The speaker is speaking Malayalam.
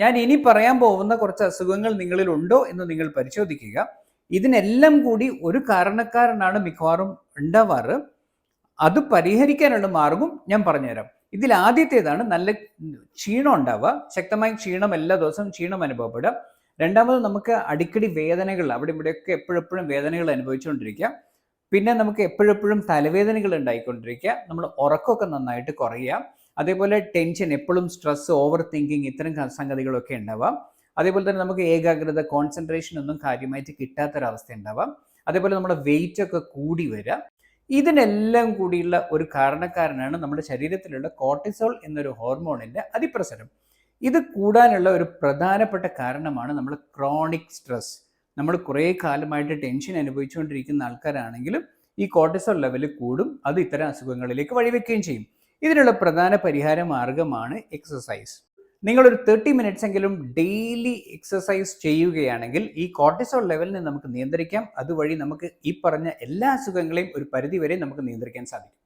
ഞാൻ ഇനി പറയാൻ പോകുന്ന കുറച്ച് അസുഖങ്ങൾ നിങ്ങളിൽ ഉണ്ടോ എന്ന് നിങ്ങൾ പരിശോധിക്കുക. ഇതിനെല്ലാം കൂടി ഒരു കാരണക്കാരനാണ് മിക്കവാറും ഉണ്ടാവാറ്. അത് പരിഹരിക്കാനുള്ള മാർഗം ഞാൻ പറഞ്ഞുതരാം. ഇതിൽ ആദ്യത്തേതാണ് നല്ല ക്ഷീണം ഉണ്ടാവുക. ശക്തമായ ക്ഷീണം എല്ലാ ദിവസവും ക്ഷീണം അനുഭവപ്പെടുക. രണ്ടാമത് നമുക്ക് അടിക്കടി വേദനകൾ അവിടെ ഇവിടെയൊക്കെ എപ്പോഴെപ്പോഴും വേദനകൾ അനുഭവിച്ചുകൊണ്ടിരിക്കുക. പിന്നെ നമുക്ക് എപ്പോഴെപ്പോഴും തലവേദനകൾ ഉണ്ടായിക്കൊണ്ടിരിക്കുക. നമ്മൾ ഉറക്കമൊക്കെ നന്നായിട്ട് കുറയുക. അതേപോലെ ടെൻഷൻ എപ്പോഴും സ്ട്രെസ് ഓവർ തിങ്കിങ് ഇത്തരം സംഗതികളൊക്കെ ഉണ്ടാവാം. അതേപോലെ തന്നെ നമുക്ക് ഏകാഗ്രത കോൺസെൻട്രേഷൻ ഒന്നും കാര്യമായിട്ട് കിട്ടാത്തൊരവസ്ഥ ഉണ്ടാവാം അതേപോലെ നമ്മുടെ വെയിറ്റ് ഒക്കെ കൂടി വരിക ഇതിനെല്ലാം കൂടിയുള്ള ഒരു കാരണക്കാരനാണ് നമ്മുടെ ശരീരത്തിലുള്ള കോർട്ടിസോൾ എന്നൊരു ഹോർമോണിന്റെ അതിപ്രസരം. ഇത് കൂടാനുള്ള ഒരു പ്രധാനപ്പെട്ട കാരണമാണ് നമ്മൾ ക്രോണിക് സ്ട്രെസ് നമ്മൾ കുറേ കാലമായിട്ട് ടെൻഷൻ അനുഭവിച്ചുകൊണ്ടിരിക്കുന്ന ആൾക്കാരാണെങ്കിലും ഈ കോർട്ടിസോൾ ലെവൽ കൂടും. അത് ഇത്തരം അസുഖങ്ങളിലേക്ക് വഴിവെക്കുകയും ചെയ്യും. ഇതിനുള്ള പ്രധാന പരിഹാര മാർഗമാണ് എക്സസൈസ് നിങ്ങളൊരു തേർട്ടി മിനിറ്റ്സ് എങ്കിലും ഡെയിലി എക്സസൈസ് ചെയ്യുകയാണെങ്കിൽ ഈ കോർട്ടിസോൾ ലെവലിനെ നമുക്ക് നിയന്ത്രിക്കാം. അതുവഴി നമുക്ക് ഈ പറഞ്ഞ എല്ലാ അസുഖങ്ങളെയും ഒരു പരിധിവരെ നമുക്ക് നിയന്ത്രിക്കാൻ സാധിക്കും.